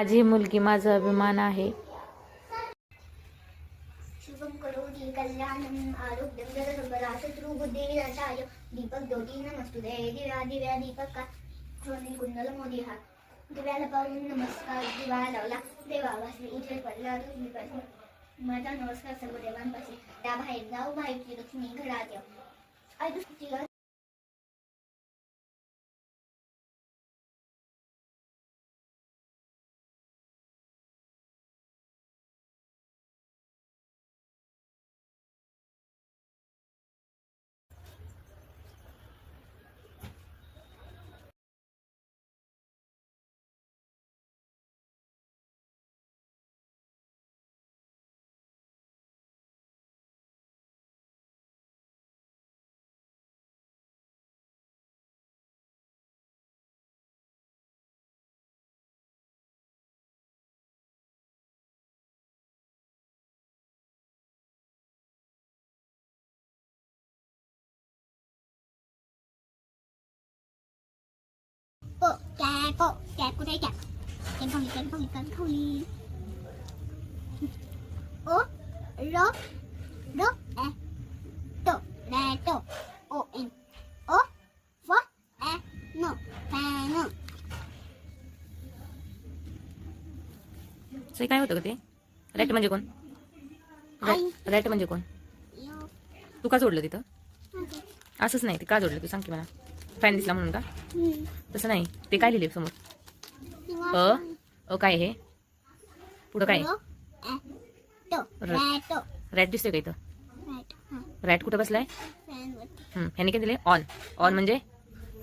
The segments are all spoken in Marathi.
माझी मुलगी माझा अभिमान आहे. शुभम विनाशाय दीपक ज्योती दिव्या दिव्या दीपक। सोनी कुंडल मोदी हा दिव्याला पाहून नमस्कार। दिवा लावला। देवावासी उजेड पडला माझा नमस्कार सर्व देवांपासून त्या बाहेर जाऊ बाहेरची लक्ष्मी घरात येऊ. Bộ kẹ bộ kẹ của đây kẹ Kẹn không kẹn không kẹn không Ô Rô Rô Ê Tổ Đè tổ Ô em Ô Phó Ê Nụ Phà nụ Sai काय होतं का ते रॅट म्हणजे कोण आई. रॅट म्हणजे कोण Yo तू का जोडलं तिथं असंच नाही ते का जोडलं तू सांग की मला फॅन दिसला म्हणून का? तसं नाही. ते काय लिहिले समोर? अ? अ काय हे? पुढं काय रॅट दिसतोय का इथं? रॅट कुठं बसलाय? ह्याने काय दिले ऑन. ऑन म्हणजे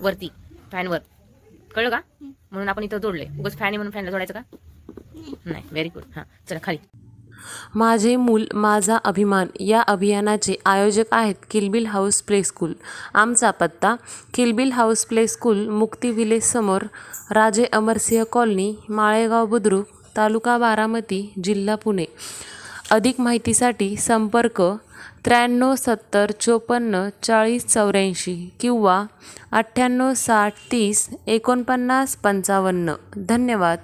वरती फॅनवर. कळलं का? म्हणून आपण इथं जोडले उगाच फॅन आहे म्हणून फॅनला जोडायचं का? नाही. व्हेरी गुड हां चला खाली. माझे मूल माझा अभिमान या अभियानाचे आयोजक आहेत किलबिल हाऊस प्ले स्कूल. आमचा पत्ता Kilbil house play school Mukti village समोर राजे अमरसिंह कॉलनी माळेगाव बुद्रुक तालुका बारामती जिल्हा पुणे. अधिक माहितीसाठी संपर्क त्र्याण्णव सत्तर चोपन्न चाळीस चौऱ्याऐंशी किंवा अठ्ठ्याण्णव साठ तीस एकोणपन्नास पंचावन्न. धन्यवाद.